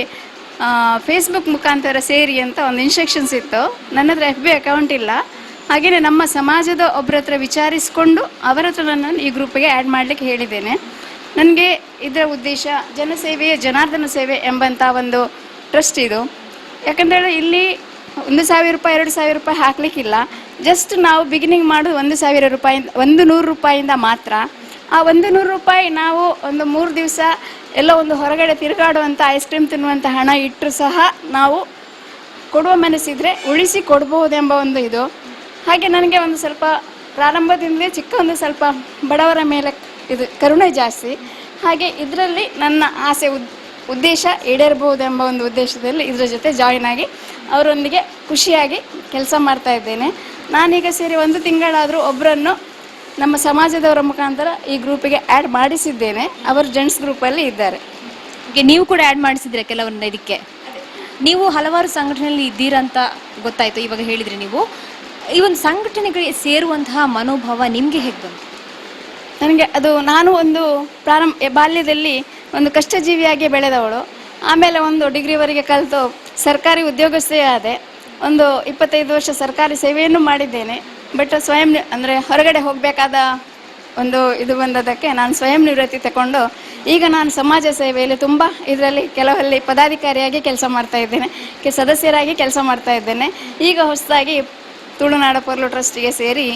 ಫೇಸ್ಬುಕ್ ಮುಖಾಂತರ ಸೇರಿ ಅಂತ ಒಂದು ಇನ್ಸ್ಟ್ರಕ್ಷನ್ಸ್ ಇತ್ತು. ನನ್ನ ಹತ್ರ ಎಫ್ ಬಿ ಅಕೌಂಟ್ ಇಲ್ಲ. ಹಾಗೆಯೇ ನಮ್ಮ ಸಮಾಜದ ಒಬ್ಬರ ಹತ್ರ ವಿಚಾರಿಸಿಕೊಂಡು ಅವರ ಹತ್ರ ನಾನು ಈ ಗ್ರೂಪಿಗೆ ಆ್ಯಡ್ ಮಾಡಲಿಕ್ಕೆ ಹೇಳಿದ್ದೇನೆ. ನನಗೆ ಇದರ ಉದ್ದೇಶ ಜನಸೇವೆಯ, ಜನಾರ್ದನ ಸೇವೆ ಎಂಬಂಥ ಒಂದು ಟ್ರಸ್ಟ್ ಇದು. ಯಾಕಂದರೆ ಇಲ್ಲಿ ಒಂದು ಸಾವಿರ ರೂಪಾಯಿ, ಎರಡು ಸಾವಿರ ರೂಪಾಯಿ ಹಾಕಲಿಕ್ಕಿಲ್ಲ. ಜಸ್ಟ್ ನಾವು ಬಿಗಿನಿಂಗ್ ಮಾಡೋದು ಒಂದು ಸಾವಿರ ರೂಪಾಯಿ ಒಂದು ನೂರು ರೂಪಾಯಿಂದ ಮಾತ್ರ. ಆ ಒಂದು ನೂರು ರೂಪಾಯಿ ನಾವು ಒಂದು ಮೂರು ದಿವಸ ಎಲ್ಲ ಒಂದು ಹೊರಗಡೆ ತಿರುಗಾಡುವಂಥ ಐಸ್ ಕ್ರೀಮ್ ತಿನ್ನುವಂಥ ಹಣ ಇಟ್ಟರು ಸಹ ನಾವು ಕೊಡುವ ಮನಸ್ಸಿದ್ರೆ ಉಳಿಸಿ ಕೊಡ್ಬಹುದೆಂಬ ಒಂದು ಇದು. ಹಾಗೆ ನನಗೆ ಒಂದು ಸ್ವಲ್ಪ ಪ್ರಾರಂಭದಿಂದಲೇ ಚಿಕ್ಕ ಒಂದು ಸ್ವಲ್ಪ ಬಡವರ ಮೇಲೆ ಇದು ಕರುಣೆ ಜಾಸ್ತಿ. ಹಾಗೆ ಇದರಲ್ಲಿ ನನ್ನ ಆಸೆ ಉದ್, ಉದ್ದೇಶ ಈಡೇರಬಹುದೆಂಬ ಒಂದು ಉದ್ದೇಶದಲ್ಲಿ ಇದರ ಜೊತೆ ಜಾಯಿನ್ ಆಗಿ ಅವರೊಂದಿಗೆ ಖುಷಿಯಾಗಿ ಕೆಲಸ ಮಾಡ್ತಾ ಇದ್ದೇನೆ. ನಾನೀಗ ಸೇರಿ ಒಂದು ತಿಂಗಳಾದರೂ ಒಬ್ಬರನ್ನು ನಮ್ಮ ಸಮಾಜದವರ ಮುಖಾಂತರ ಈ ಗ್ರೂಪಿಗೆ ಆ್ಯಡ್ ಮಾಡಿಸಿದ್ದೇನೆ. ಅವರು ಜೆಂಟ್ಸ್ ಗ್ರೂಪಲ್ಲಿ ಇದ್ದಾರೆ. ಓಕೆ, ನೀವು ಕೂಡ ಆ್ಯಡ್ ಮಾಡಿಸಿದ್ರೆ ಕೆಲವನ್ನ ಇದಕ್ಕೆ? ನೀವು ಹಲವಾರು ಸಂಘಟನೆಯಲ್ಲಿ ಇದ್ದೀರಂತ ಗೊತ್ತಾಯ್ತು, ಇವಾಗ ಹೇಳಿದ್ರಿ ನೀವು. ಈ ಒಂದು ಸಂಘಟನೆಗಳಿಗೆ ಸೇರುವಂತಹ ಮನೋಭಾವ ನಿಮಗೆ ಹೇಗೆ ಬಂತು? ನನಗೆ ಅದು ನಾನು ಒಂದು ಪ್ರಾರಂಭ ಬಾಲ್ಯದಲ್ಲಿ ಒಂದು ಕಷ್ಟಜೀವಿಯಾಗಿ ಬೆಳೆದವಳು. ಆಮೇಲೆ ಒಂದು ಡಿಗ್ರಿವರೆಗೆ ಕಲಿತು ಸರ್ಕಾರಿ ಉದ್ಯೋಗಸ್ಥೇ ಆದೆ. ಒಂದು ಇಪ್ಪತ್ತೈದು ವರ್ಷ ಸರ್ಕಾರಿ ಸೇವೆಯನ್ನು ಮಾಡಿದ್ದೇನೆ. ಬಟ್ ಸ್ವಯಂ ಅಂದರೆ ಹೊರಗಡೆ ಹೋಗಬೇಕಾದ ಒಂದು ಇದು ಬಂದದಕ್ಕೆ ನಾನು ಸ್ವಯಂ ನಿವೃತ್ತಿ ತಗೊಂಡು ಈಗ ನಾನು ಸಮಾಜ ಸೇವೆಯಲ್ಲಿ ತುಂಬ ಇದರಲ್ಲಿ ಕೆಲವಲ್ಲಿ ಪದಾಧಿಕಾರಿಯಾಗಿ ಕೆಲಸ ಮಾಡ್ತಾ ಇದ್ದೇನೆ ಸದಸ್ಯರಾಗಿ ಕೆಲಸ ಮಾಡ್ತಾ ಇದ್ದೇನೆ. ಈಗ ಹೊಸದಾಗಿ ತುಳುನಾಡ ಪೊರ್ಲು ಟ್ರಸ್ಟಿಗೆ ಸೇರಿ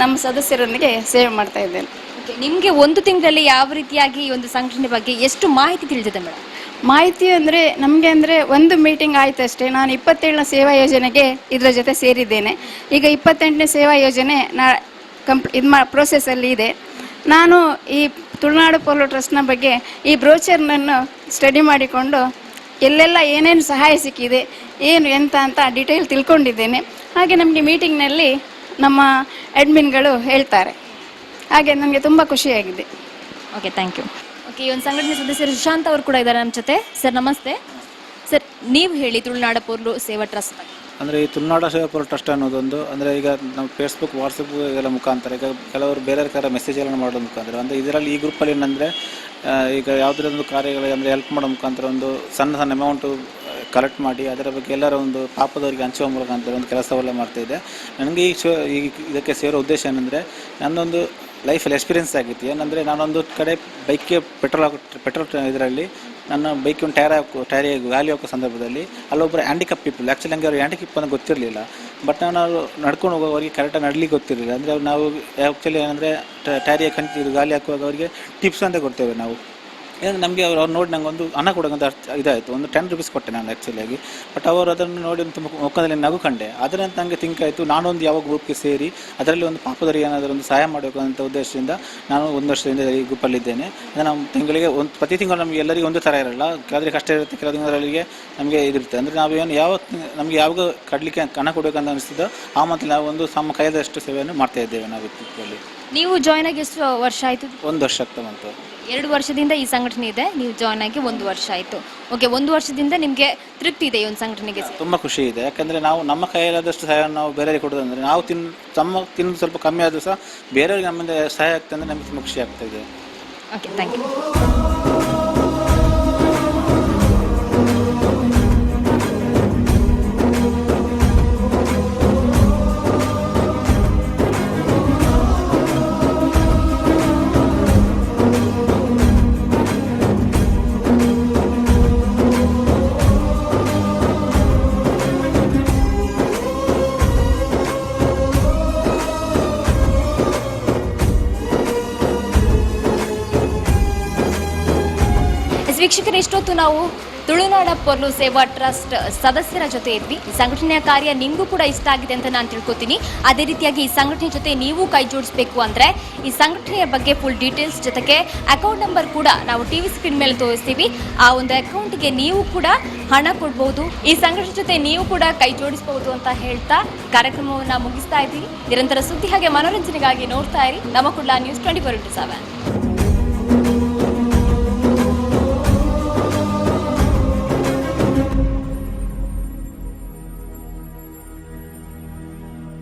ನಮ್ಮ ಸದಸ್ಯರೊಂದಿಗೆ ಸೇವೆ ಮಾಡ್ತಾ ಇದ್ದೇನೆ. ಓಕೆ ನಿಮಗೆ ಒಂದು ತಿಂಗಳಲ್ಲಿ ಯಾವ ರೀತಿಯಾಗಿ ಈ ಒಂದು ಸಂಘಟನೆ ಬಗ್ಗೆ ಎಷ್ಟು ಮಾಹಿತಿ ತಿಳಿದಿದೆ ಮೇಡಮ್? ಮಾಹಿತಿ ಅಂದರೆ ನಮಗೆ ಅಂದರೆ ಒಂದು ಮೀಟಿಂಗ್ ಆಯಿತು ಅಷ್ಟೇ. ನಾನು ಇಪ್ಪತ್ತೇಳನೇ ಸೇವಾ ಯೋಜನೆಗೆ ಇದರ ಜೊತೆ ಸೇರಿದ್ದೇನೆ. ಈಗ ಇಪ್ಪತ್ತೆಂಟನೇ ಸೇವಾ ಯೋಜನೆ ನಾ ಕಂಪ್ ಇದು ಮಾ ಪ್ರೋಸೆಸ್ಸಲ್ಲಿ ಇದೆ. ನಾನು ಈ ತುಳುನಾಡು ಪೋಲೋ ಟ್ರಸ್ಟ್ನ ಬಗ್ಗೆ ಈ ಬ್ರೋಚರ್ನನ್ನು ಸ್ಟಡಿ ಮಾಡಿಕೊಂಡು ಎಲ್ಲೆಲ್ಲ ಏನೇನು ಸಹಾಯ ಸಿಕ್ಕಿದೆ ಏನು ಎಂತ ಅಂತ ಡೀಟೇಲ್ ತಿಳ್ಕೊಂಡಿದ್ದೇನೆ. ಹಾಗೆ ನಮಗೆ ಮೀಟಿಂಗ್ನಲ್ಲಿ ನಮ್ಮ ಅಡ್ಮಿನ್ಗಳು ಹೇಳ್ತಾರೆ. ಹಾಗೆ ನನಗೆ ತುಂಬ ಖುಷಿಯಾಗಿದೆ. ಓಕೆ ಥ್ಯಾಂಕ್ ಯು ಓಕೆ ಈ ಒಂದು ಸಂಘಟನೆ ಸದಸ್ಯರು ಸುಶಾಂತ್ ಅವರು ಕೂಡ ಇದ್ದಾರೆ ನಮ್ಮ ಜೊತೆ. ಸರ್ ನಮಸ್ತೆ. ಸರ್ ನೀವು ಹೇಳಿ ತುಳುನಾಡ ಪೂರ್ವ ಸೇವಾ ಟ್ರಸ್ಟ್ ಬಗ್ಗೆ. ಅಂದರೆ ಈ ತುಳುನಾಡ ಸೇವಾಪುರ ಟ್ರಸ್ಟ್ ಅನ್ನೋದೊಂದು, ಅಂದರೆ ಈಗ ನಮ್ಮ ಫೇಸ್ಬುಕ್ ವಾಟ್ಸಪ್ ಎಲ್ಲ ಮುಖಾಂತರ, ಈಗ ಕೆಲವರು ಬೇರೆ ಬೇರೆ ಮೆಸೇಜ್ಗಳನ್ನು ಮಾಡೋ ಮುಖಾಂತರ, ಅಂದರೆ ಇದರಲ್ಲಿ ಈ ಗ್ರೂಪಲ್ಲಿ ಏನಂದರೆ ಈಗ ಯಾವುದೇ ಒಂದು ಕಾರ್ಯಗಳಿಗೆ ಅಂದರೆ ಹೆಲ್ಪ್ ಮಾಡೋ ಮುಖಾಂತರ ಒಂದು ಸಣ್ಣ ಸಣ್ಣ ಅಮೌಂಟು ಕಲೆಕ್ಟ್ ಮಾಡಿ ಅದರ ಬಗ್ಗೆ ಎಲ್ಲರ ಒಂದು ಪಾಪದವರಿಗೆ ಹಂಚುವ ಮೂಲಕ ಅಂತ ಒಂದು ಕೆಲಸವೆಲ್ಲ ಮಾಡ್ತಾ ಇದೆ. ನನಗೆ ಈ ಶೋ, ಈ ಇದಕ್ಕೆ ಸೇರೋ ಉದ್ದೇಶ ಏನಂದರೆ, ನನ್ನೊಂದು ಲೈಫಲ್ಲಿ ಎಕ್ಸ್ಪೀರಿಯೆನ್ಸ್ ಆಗಿತ್ತು. ಏನಂದರೆ ನಾನೊಂದು ಕಡೆ ಬೈಕ್ಗೆ ಪೆಟ್ರೋಲ್ ಹಾಕಿ ಪೆಟ್ರೋಲ್ ಇದರಲ್ಲಿ ನನ್ನ ಬೈಕ್ ಒಂದು ಟೈರ್ ಹಾಕೋ ಟೈರ್ ಗಾಲಿ ಹಾಕೋ ಸಂದರ್ಭದಲ್ಲಿ ಅಲ್ಲೊಬ್ಬರು ಹ್ಯಾಂಡಿಕಪ್ ಪೀಪಲ್ ಆ್ಯಕ್ಚುಲಿ ನನಗೆ ಅವ್ರು ಹ್ಯಾಂಡಿಕಪ್ ಅಂತ ಗೊತ್ತಿರಲಿಲ್ಲ. ಬಟ್ ನಾನು ಅವರು ನಡ್ಕೊಂಡು ಹೋಗೋವರಿಗೆ ಕರೆಕ್ಟಾಗಿ ನಡ್ಲಿಕ್ಕೆ ಗೊತ್ತಿರಲಿಲ್ಲ. ಅಂದರೆ ನಾವು ಆ್ಯಕ್ಚುಲಿ ಏನಂದರೆ ಟೈರಿಗೆ ಕಂತಿದ್ರು ಗಾಲಿ ಹಾಕುವಾಗ ಅವರಿಗೆ ಟಿಪ್ಸ್ ಅಂತ ಕೊಡ್ತೇವೆ ನಾವು. ಏನಂದ್ರೆ ನಮಗೆ ಅವ್ರು ಅವ್ರು ನೋಡಿ ನಂಗೆ ಒಂದು ಹಣ ಕೊಡೋಂತ ಅರ್ಥ ಇದಾಯಿತು. ಒಂದು ಟೆನ್ ರುಪೀಸ್ ಕೊಟ್ಟೆ ನಾನು ಆ್ಯಕ್ಚುಲಿಯಾಗಿ ಬಟ್ ಅವರು ಅದನ್ನು ನೋಡಿ ಒಂದು ತುಂಬ ಮುಖದಲ್ಲಿ ನಗು ಕಂಡೆ ಅದರಿಂದ ನನಗೆ ಥಿಂಕ್ ಆಯಿತು ನಾನೊಂದು ಯಾವ ಗ್ರೂಪ್ಗೆ ಸೇರಿ ಅದರಲ್ಲಿ ಒಂದು ಪಾಪದವರಿಗೆ ಏನಾದರೂ ಒಂದು ಸಹಾಯ ಮಾಡಬೇಕು ಅಂತ ಉದ್ದೇಶದಿಂದ ನಾನು ಒಂದು ವರ್ಷದಿಂದ ಈ ಗ್ರೂಪಲ್ಲಿದ್ದೇನೆ ಅಂದರೆ ನಾವು ತಿಂಗಳಿಗೆ ಒಂದು ಪ್ರತಿ ತಿಂಗಳು ನಮಗೆ ಎಲ್ಲರಿಗೂ ಒಂದು ಥರ ಇರಲ್ಲ. ಕೆಲವರಿಗೆ ಕಷ್ಟ ಇರುತ್ತೆ ಕೆಲವು ತಿಂಗಳಿಗೆ ನಮಗೆ ಇದಿರುತ್ತೆ ಅಂದರೆ ನಾವೇನು ಯಾವ ನಮಗೆ ಯಾವಾಗ ಕಡಲಿಕ್ಕೆ ಹಣ ಕೊಡಬೇಕಂತ ಅನಿಸ್ತದೋ ಆ ಮತ್ತು ನಾವು ಒಂದು ನಮ್ಮ ಕೈದಷ್ಟು ಸೇವೆಯನ್ನು ಮಾಡ್ತಾ ಇದ್ದೇವೆ ನಾವು ಗ್ರೂಪಲ್ಲಿ ನೀವು ಜಾಯ್ನ್ ಆಗಿ ಎಷ್ಟು ವರ್ಷ ಆಯಿತು? ಒಂದು ವರ್ಷ ಆಗ್ತಾ ಬಂತು. ಎರಡು ವರ್ಷದಿಂದ ಈ ಸಂಘಟನೆ ಇದೆ. ನೀವು ಜಾಯ್ನ್ ಆಗಿ ಒಂದು ವರ್ಷ ಆಯಿತು. ಓಕೆ ಒಂದು ವರ್ಷದಿಂದ ನಿಮಗೆ ತೃಪ್ತಿ ಇದೆ ಈ ಒಂದು ಸಂಘಟನೆಗೆ. ತುಂಬ ಖುಷಿ ಇದೆ. ಯಾಕಂದರೆ ನಾವು ನಮ್ಮ ಕೈಯಲ್ಲಾದಷ್ಟು ಸಹಾಯ ನಾವು ಬೇರೆಯವರಿಗೆ ಕೊಡೋದಂದ್ರೆ ನಾವು ತಿನ್ ತಮ್ಮ ತಿನ್ನೋದು ಸ್ವಲ್ಪ ಕಮ್ಮಿ ಆದರೂ ಸಹ ಬೇರೆಯವ್ರಿಗೆ ನಮ್ಮಿಂದ ಸಹಾಯ ಆಗ್ತದೆ ಅಂದರೆ ನಮಗೆ ತುಂಬ ಖುಷಿ ಆಗ್ತಾ ಇದೆ. ಓಕೆ ಥ್ಯಾಂಕ್ ಯು ವೀಕ್ಷಕರು ನಾವು ತುಳುನಾಡ ಪೊರ್ಲು ಸೇವಾ ಟ್ರಸ್ಟ್ ಸದಸ್ಯರ ಜೊತೆ ಇದ್ವಿ. ಸಂಘಟನೆಯ ಕಾರ್ಯ ನಿಮಗೂ ಕೂಡ ಇಷ್ಟ ಆಗಿದೆ ಅಂತ ನಾನು ತಿಳ್ಕೊತೀನಿ. ಅದೇ ರೀತಿಯಾಗಿ ಈ ಸಂಘಟನೆ ಜೊತೆ ನೀವು ಕೈ ಜೋಡಿಸಬೇಕು ಅಂದ್ರೆ ಈ ಸಂಘಟನೆಯ ಬಗ್ಗೆ ಫುಲ್ ಡೀಟೇಲ್ಸ್ ಜೊತೆಗೆ ಅಕೌಂಟ್ ನಂಬರ್ ಕೂಡ ನಾವು ಟಿವಿ ಸ್ಕ್ರೀನ್ ಮೇಲೆ ತೋರಿಸ್ತೀವಿ. ಆ ಒಂದು ಅಕೌಂಟ್ಗೆ ನೀವು ಕೂಡ ಹಣ ಕೊಡ್ಬೋದು. ಈ ಸಂಘಟನೆ ಜೊತೆ ನೀವು ಕೂಡ ಕೈ ಜೋಡಿಸಬಹುದು ಅಂತ ಹೇಳ್ತಾ ಕಾರ್ಯಕ್ರಮವನ್ನ ಮುಗಿಸ್ತಾ ಇದ್ದೀವಿ. ನಿರಂತರ ಸುದ್ದಿ ಹಾಗೆ ಮನೋರಂಜನೆಗಾಗಿ ನೋಡ್ತಾ ಇರಿ. ನಮ್ಮ Kudla news twenty four into seven